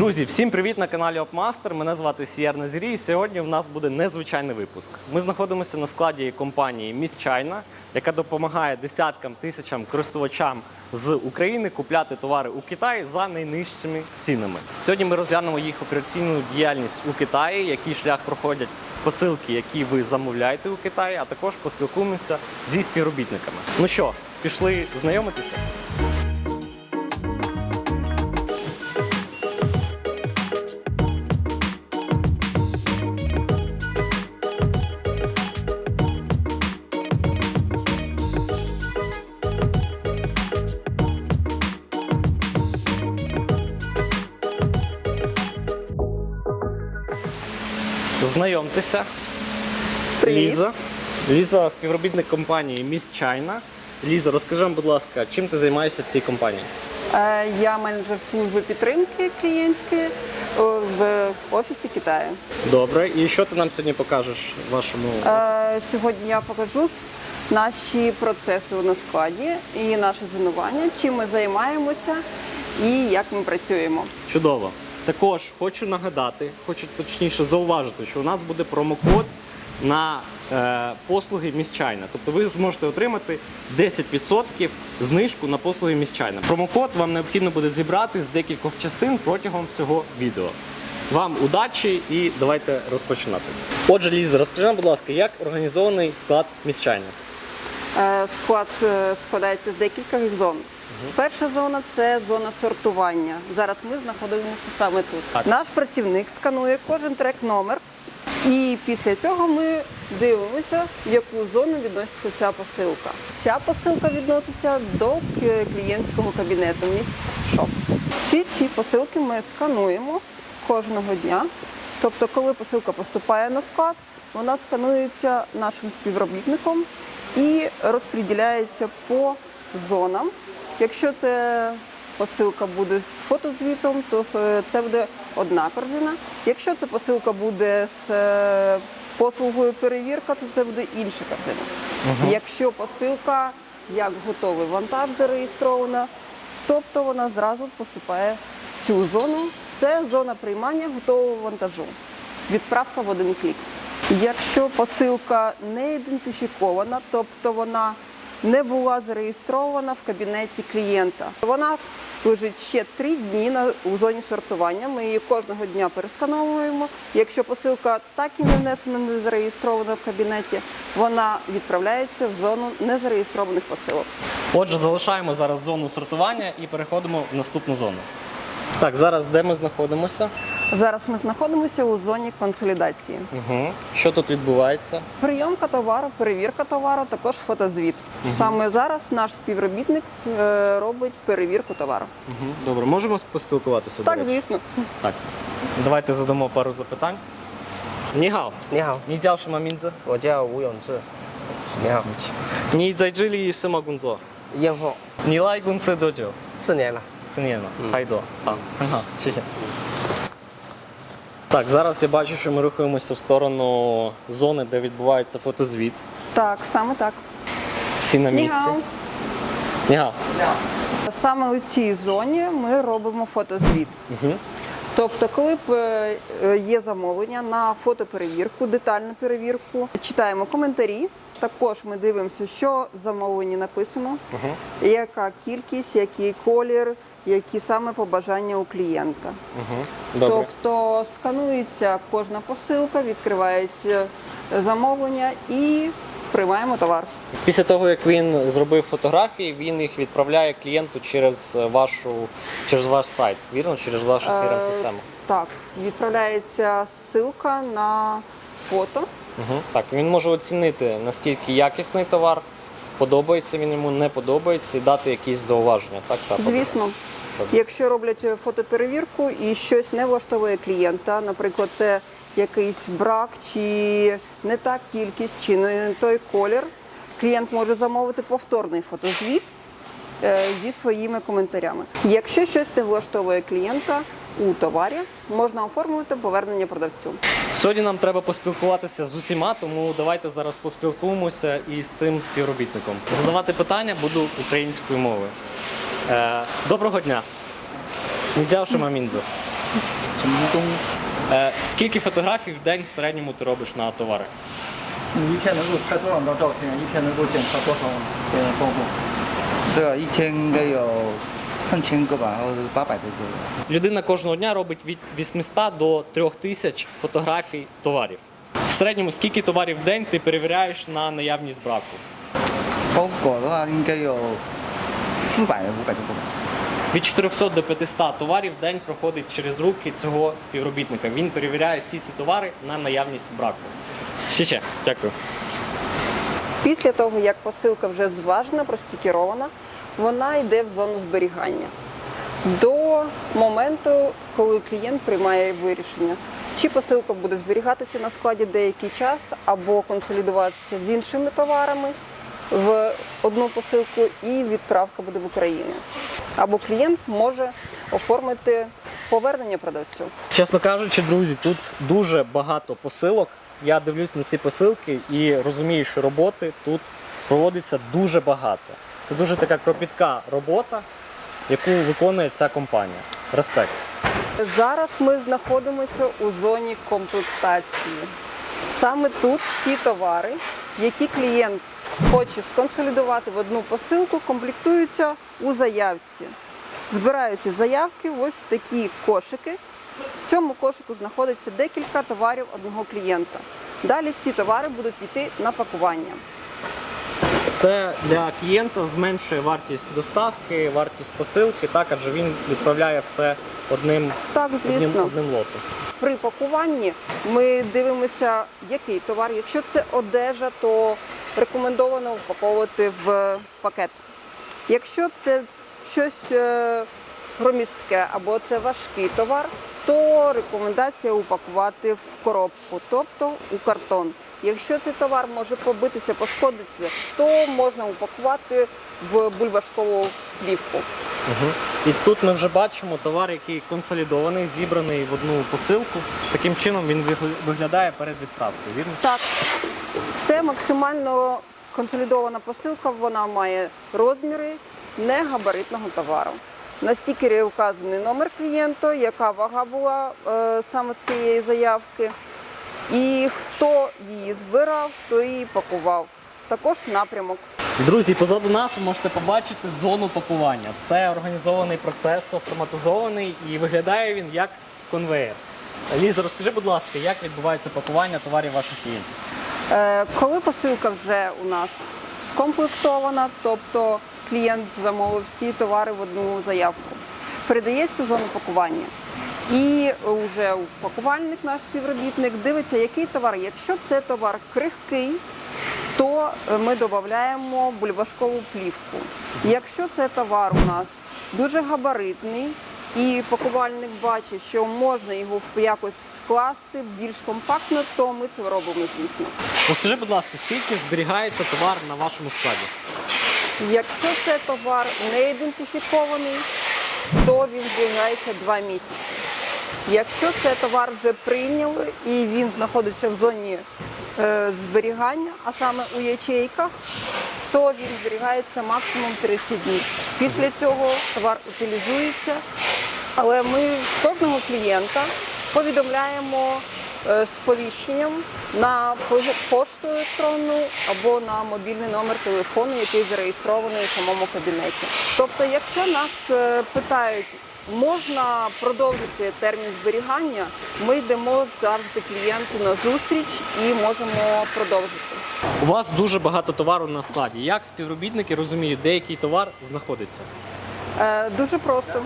Друзі, всім привіт на каналі Опмастер. Мене звати Сієр Назірі. Сьогодні в нас буде незвичайний випуск. Ми знаходимося на складі компанії Miss China, яка допомагає десяткам тисячам користувачам з України купляти товари у Китаї за найнижчими цінами. Сьогодні ми розглянемо їх операційну діяльність у Китаї, який шлях проходять посилки, які ви замовляєте у Китаї, а також поспілкуємося зі співробітниками. Ну що, пішли знайомитися? Знайомтеся. Привіт. Ліза. Ліза співробітник компанії Miss China. Ліза, розкажи нам, будь ласка, чим ти займаєшся в цій компанії? Е, Я менеджер служби підтримки клієнтської в офісі Китаю. Добре, і що ти нам сьогодні покажеш в вашому Е, Сьогодні я покажу наші процеси на складі і наше зонування, чим ми займаємося і як ми працюємо. чудово? Також хочу нагадати, хочу точніше зауважити, що у нас буде промокод на е, послуги China. Тобто ви зможете отримати 10% знижку на послуги China. Промокод вам необхідно буде зібрати з декількох частин протягом всього відео. Вам удачі і давайте розпочинати. Отже, Ліза, розкажи будь ласка, як організований склад? Е, Склад е, складається з декількох зон. Перша зона це зона сортування. Зараз ми знаходимося саме тут. Наш працівник сканує кожен трек номер, і після цього ми дивимося, в яку зону відноситься ця посилка. Ця посилка відноситься до клієнтського кабінету місць шоп. Всі ці посилки ми скануємо кожного дня. Тобто, коли посилка поступає на склад, вона сканується нашим співробітником і розподіляється по зонам. Якщо це посилка буде з фотозвітом, то це буде одна корзина. Якщо це посилка буде з е, послугою перевірка, то це буде інша корзина. Якщо посилка як готовий вантаж зареєстрована, тобто вона зразу поступає в цю зону. Це зона приймання готового вантажу. Відправка в один клік. Якщо посилка не ідентифікована, тобто вона не була зареєстрована в кабінеті клієнта, вона лежить ще три дні на у зоні сортування. Ми її кожного дня перескановуємо. Якщо посилка так і не внесена, не зареєстрована в кабінеті, вона відправляється в зону незареєстрованих посилок. Отже, залишаємо зараз зону сортування і переходимо в наступну зону. Так, зараз де ми знаходимося? Зараз ми знаходимося у зоні консолідації. Угу. Що тут відбувається? Прийомка товару, перевірка товару, також фотозвіт. Саме зараз наш співробітник е, робить перевірку товару. Угу. Добре, можемо поспілкуватися? до Так, речі? звісно. Так. Давайте задамо пару запитань. Нігао. 你好， Ні дяо шима мінза. 我叫吴永志。你好， Ні зайджили шима гунзо. 验货 Ні лай гунсе доджо. 四年了。 Синєно. Хайдо. А, ага, щось. Так, зараз я бачу, що ми рухаємося в сторону зони, де відбувається фотозвіт. Так, саме так. Всі на місці. Нігао. Нігао. Саме у цій зоні ми робимо фотозвіт. Угу. Тобто, коли е, є замовлення на фотоперевірку, детальну перевірку, читаємо коментарі. Також ми дивимося, що в замовленні написано, Угу. яка кількість, який колір, які саме побажання у клієнта. Угу. Добре. Тобто сканується кожна посилка, відкривається замовлення і приймаємо товар. Після того, як він зробив фотографії, він їх відправляє клієнту через е, вашу через ваш сайт, вірно? Через вашу crm систему Так, відправляється ссылка на фото. Угу. Так, він може оцінити, наскільки якісний товар, подобається він йому, не подобається, і дати якісь зауваження. Так, так. Звісно, якщо роблять фотоперевірку і щось не влаштовує клієнта, наприклад, це якийсь брак, чи не та кількість, чи не той колір, клієнт може замовити повторний фотозвіт е, зі своїми коментарями. Якщо щось не влаштовує клієнта у товарі, можна оформити повернення продавцю. Сьогодні нам треба поспілкуватися з усіма, тому давайте зараз поспілкуємося із цим співробітником. Задавати питання буду українською мовою. Е, доброго дня. Нідяо Шимамінзо. 成功。 Е, скільки фотографій в день в середньому ти робиш на товари?你一天能够拍多少张照片？一天能够检查多少呃包裹？这个一天应该有上千个吧，或者是八百多个。 Людина кожного дня робить від 800 до 3000 фотографій товарів. В середньому скільки товарів в день ти перевіряєш на наявність браку? 包裹的话应该有 四百五百多个吧。 Від 400 до 500 товарів в день проходить через руки цього співробітника. Він перевіряє всі ці товари на наявність браку. Ще ще, дякую. Після того, як посилка вже зважена, простікірована, вона йде в зону зберігання до моменту, коли клієнт приймає вирішення. Чи посилка буде зберігатися на складі деякий час або консолідуватися з іншими товарами в одну посилку і відправка буде в Україну. Або клієнт може оформити повернення продавцю. Чесно кажучи, друзі, тут дуже багато посилок. Я дивлюсь на ці посилки і розумію, що роботи тут проводиться дуже багато. Це дуже така кропітка робота, яку виконує ця компанія. Респект. Зараз ми знаходимося у зоні комплектації. Саме тут ті товари, які клієнт хоче сконсолідувати в одну посилку, комплектуються у заявці. Збираються заявки, ось такі кошики. В цьому кошику знаходиться декілька товарів одного клієнта. Далі ці товари будуть йти на пакування. Це для клієнта зменшує вартість доставки, вартість посилки, так адже він відправляє все одним, Так, одним, одним лотом. При пакуванні ми дивимося, який товар. Якщо це одежа, то рекомендовано упаковувати в пакет. Якщо це щось е, громістке або це важкий товар, то рекомендація упакувати в коробку, тобто у картон. Якщо цей товар може побитися, пошкодитися, то можна упакувати в бульбашкову плівку. Угу. І тут ми вже бачимо товар, який консолідований, зібраний в одну посилку. Таким чином він виглядає перед відправкою. Вірно? Так, це максимально консолідована посилка, вона має розміри негабаритного товару. На стікері вказаний номер клієнта, яка вага була е, саме цієї заявки, і хто її збирав, хто її пакував. Також напрямок. Друзі, позаду нас ви можете побачити зону пакування. Це організований процес, автоматизований і виглядає він як конвеєр. Ліза, розкажи, будь ласка, як відбувається пакування товарів ваших клієнтів? Е, Коли посилка вже у нас скомплектована, тобто клієнт замовив всі товари в одну заявку, передається зону пакування. І вже пакувальник, наш співробітник, дивиться, який товар. Якщо це товар крихкий, то е, ми додаємо бульбашкову плівку. Якщо це товар у нас дуже габаритний, і пакувальник бачить, що можна його якось скласти більш компактно, то ми це робимо, звісно. Розкажи, будь ласка, скільки зберігається товар на вашому складі? Якщо це товар не ідентифікований, то він зберігається два місяці. Якщо це товар вже прийняли і він знаходиться в зоні е, зберігання, а саме у ячейках, то він зберігається максимум 30 днів. Після цього товар утилізується, але ми кожного клієнта повідомляємо сповіщенням на пошту електронну або на мобільний номер телефону, який зареєстрований у самому кабінеті. Тобто, якщо нас е, питають, можна продовжити термін зберігання, ми йдемо завжди клієнту на зустріч і можемо продовжити. У вас дуже багато товару на складі. Як співробітники розуміють, де який товар знаходиться? Е, Дуже просто.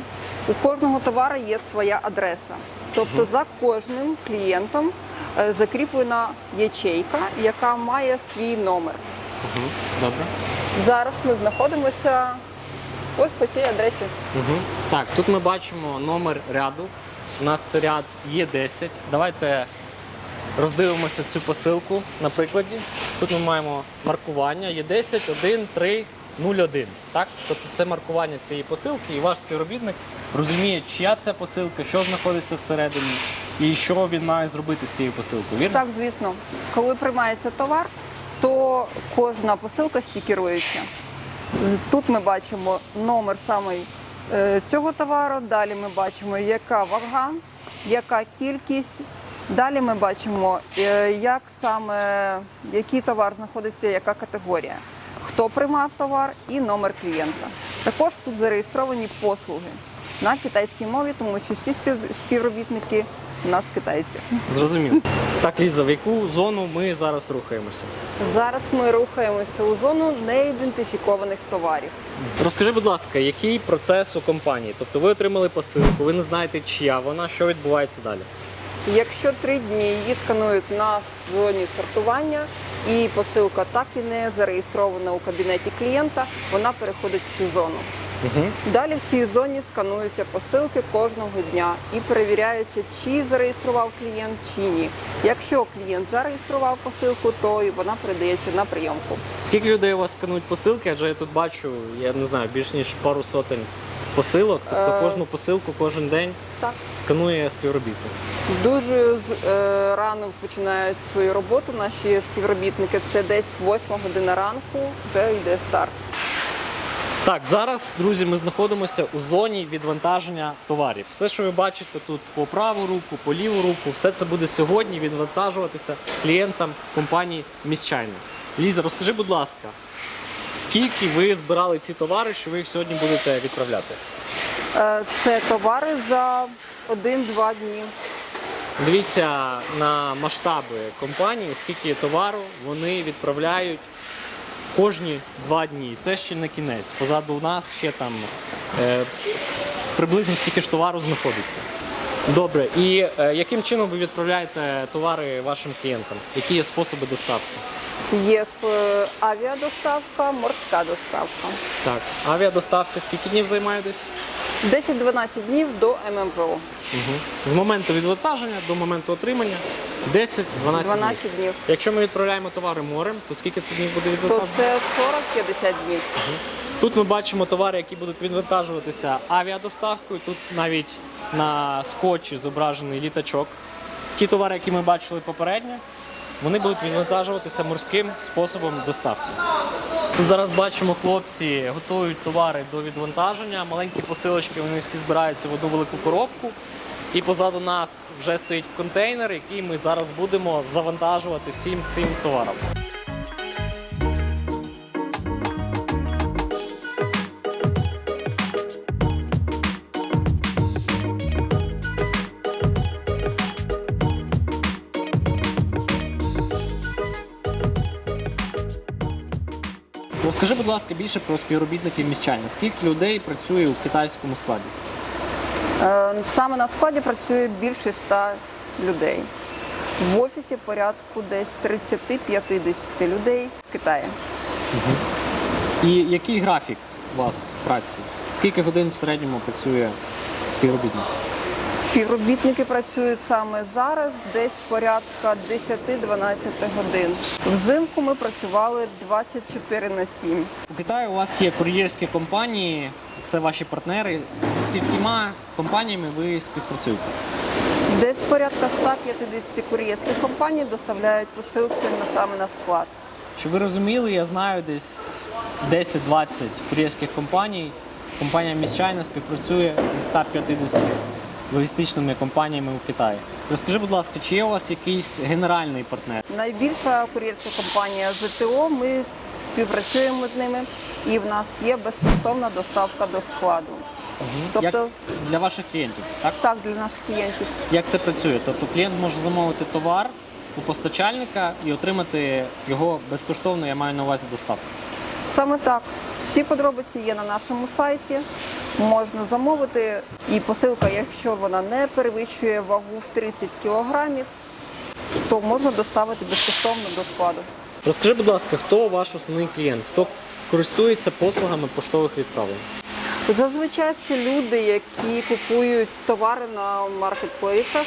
У кожного товару є своя адреса. Тобто за кожним клієнтом е, закріплена ячейка, яка має свій номер. Угу. Добре. Зараз ми знаходимося ось по цій адресі. Угу. Так, тут ми бачимо номер ряду. У нас це ряд Є10. Давайте роздивимося цю посилку на прикладі. Тут ми маємо маркування Є10, 1, 3, 0, 1. Так? Тобто це маркування цієї посилки, і ваш співробітник розуміє, чия це посилка, що знаходиться всередині, і що він має зробити з цією посилкою. Вірно? Так, звісно, коли приймається товар, то кожна посилка стікерується. Тут ми бачимо номер саме цього товару, далі ми бачимо, яка вага яка кількість. Далі ми бачимо, е, як саме який товар знаходиться, яка категорія, хто приймав товар і номер клієнта. Також тут зареєстровані послуги на китайській мові, тому що всі спів- співробітники у нас китайці. Зрозуміло. Так, Ліза, в яку зону ми зараз рухаємося? Зараз ми рухаємося у зону неідентифікованих товарів. Розкажи, будь ласка, який процес у компанії? Тобто ви отримали посилку, ви не знаєте, чия вона, що відбувається далі? Якщо три дні її сканують на зоні сортування і посилка так і не зареєстрована у кабінеті клієнта, вона переходить в цю зону. Угу. Далі в цій зоні скануються посилки кожного дня і перевіряється, чи зареєстрував клієнт, чи ні. Якщо клієнт зареєстрував посилку, то і вона передається на прийомку. Скільки людей у вас сканують посилки? Адже я тут бачу, я не знаю, більш ніж пару сотень посилок. Тобто Е. кожну посилку кожен день Так. сканує співробітник. Дуже з- е, рано починають свою роботу наші співробітники. Це десь 8 година ранку, вже йде старт. Так, зараз, друзі, ми знаходимося у зоні відвантаження товарів. Все, що ви бачите тут по праву руку, по ліву руку, все це буде сьогодні відвантажуватися клієнтам компанії Міщайна. Ліза, розкажи, будь ласка, скільки ви збирали ці товари, що ви їх сьогодні будете відправляти? Е, Це товари за 1-2 дні. Дивіться на масштаби компанії, скільки товару вони відправляють кожні два дні. Це ще не кінець. Позаду у нас ще там е, приблизно стільки ж товару знаходиться. Добре, і е, яким чином ви відправляєте товари вашим клієнтам? Які є способи доставки? Є авіадоставка, морська доставка. Так, авіадоставка скільки днів займає десь? 10-12 днів до ММПО. Угу. З моменту відвантаження до моменту отримання 10-12 12 днів. днів. Якщо ми відправляємо товари морем, то скільки це днів буде То відвантаження? це 40-50 днів. Тут ми бачимо товари, які будуть відвантажуватися авіадоставкою. Тут навіть на скотчі зображений літачок. Ті товари, які ми бачили попередньо, вони будуть відвантажуватися морським способом доставки. Зараз бачимо, хлопці готують товари до відвантаження. Маленькі посилочки вони всі збираються в одну велику коробку. І позаду нас вже стоїть контейнер, який ми зараз будемо завантажувати всім цим товаром. Ласка, більше про співробітників міщання. Скільки людей працює у китайському складі? Е, Саме на складі працює більше 100 людей. В офісі порядку десь 30-50 людей в Китаї. І який графік у вас праці? Скільки годин в середньому працює співробітник? Співробітники працюють саме зараз, десь порядка 10-12 годин. Взимку ми працювали 24 на 7. У Китаї у вас є кур'єрські компанії, це ваші партнери. Зі скількома компаніями ви співпрацюєте? Десь порядка 150 кур'єрських компаній доставляють посилки саме на склад. Щоб ви розуміли, я знаю десь 10-20 кур'єрських компаній. Компанія Міщайна співпрацює зі 150 логістичними компаніями у Китаї. Розкажи, будь ласка, чи є у вас якийсь генеральний партнер? Найбільша кур'єрська компанія ЗТО. Ми співпрацюємо з ними, і в нас є безкоштовна доставка до складу. Тобто- Як для ваших клієнтів, так? Так, для наших клієнтів. Як це працює? Тобто клієнт може замовити товар у постачальника і отримати його безкоштовно, я маю на увазі доставку. Саме так. Всі подробиці є на нашому сайті. Можна замовити. І посилка, якщо вона не перевищує вагу в 30 кілограмів, то можна доставити безкоштовно до складу. Розкажи, будь ласка, хто ваш основний клієнт? Хто користується послугами поштових відправлень? Зазвичай це люди, які купують товари на маркетплейсах,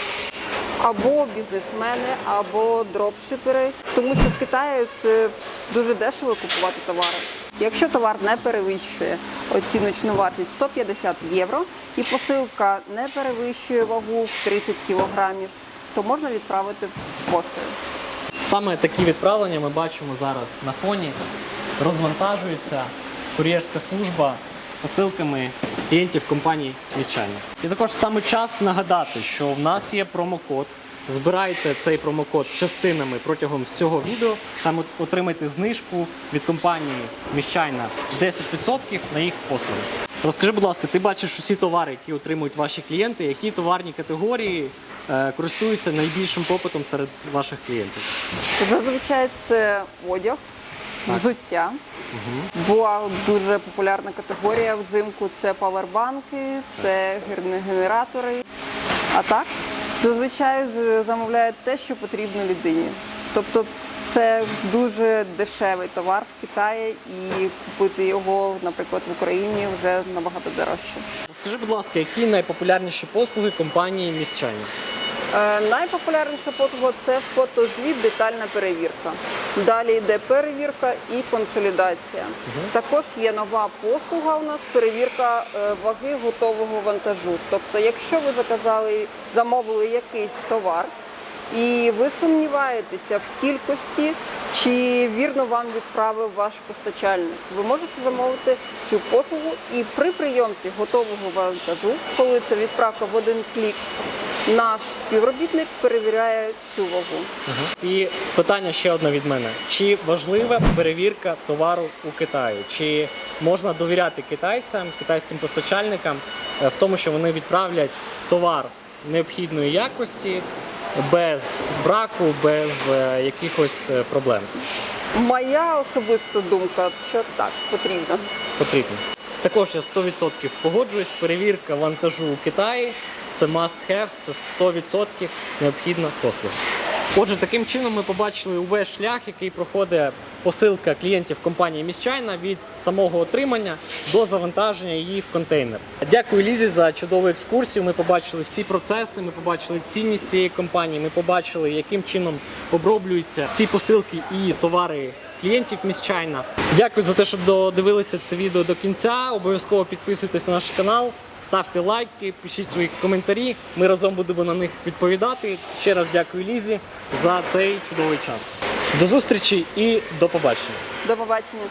або бізнесмени, або дропшипери, тому що в Китаї це дуже дешево купувати товари. Якщо товар не перевищує оціночну вартість 150 євро і посилка не перевищує вагу в 30 кілограмів, то можна відправити поштою. Саме такі відправлення ми бачимо зараз на фоні. Розвантажується кур'єрська служба посилками клієнтів компанії Міщайна. І також саме час нагадати, що в нас є промокод. Збирайте цей промокод частинами протягом всього відео. Там отримайте знижку від компанії Міщайна 10% на їх послуги. Розкажи, будь ласка, ти бачиш усі товари, які отримують ваші клієнти, які товарні категорії е, користуються найбільшим попитом серед ваших клієнтів? Зазвичай це одяг, взуття. Була дуже популярна категорія взимку це павербанки, це гер- генератори. А так, зазвичай замовляють те, що потрібно людині. Тобто це дуже дешевий товар в Китаї і купити його, наприклад, в Україні вже набагато дорожче. Скажи, будь ласка, які найпопулярніші послуги компанії Міщайна? Е, Найпопулярніша послуга це фотозвіт, детальна перевірка. Далі йде перевірка і консолідація. Також є нова послуга у нас перевірка е, ваги готового вантажу. Тобто, якщо ви заказали, замовили якийсь товар і ви сумніваєтеся в кількості, чи вірно вам відправив ваш постачальник, ви можете замовити цю послугу і при прийомці готового вантажу, коли це відправка в один клік, наш співробітник перевіряє цю вагу. І питання ще одне від мене: чи важлива перевірка товару у Китаї? Чи можна довіряти китайцям, китайським постачальникам е, в тому, що вони відправлять товар необхідної якості без браку, без е, якихось е, проблем? Моя особиста думка, що так, потрібно. потрібно. Також я 100% погоджуюсь. Перевірка вантажу у Китаї це must have, це 100% необхідна послуга. Отже, таким чином ми побачили увесь шлях, який проходить посилка клієнтів компанії Міщайна від самого отримання до завантаження її в контейнер. Дякую Лізі за чудову екскурсію. Ми побачили всі процеси, ми побачили цінність цієї компанії, ми побачили, яким чином оброблюються всі посилки і товари клієнтів Міщайна. Дякую за те, що додивилися це відео до кінця. Обов'язково підписуйтесь на наш канал, ставте лайки, пишіть свої коментарі. Ми разом будемо на них відповідати. Ще раз дякую Лізі за цей чудовий час. До зустрічі і до побачення. До побачення.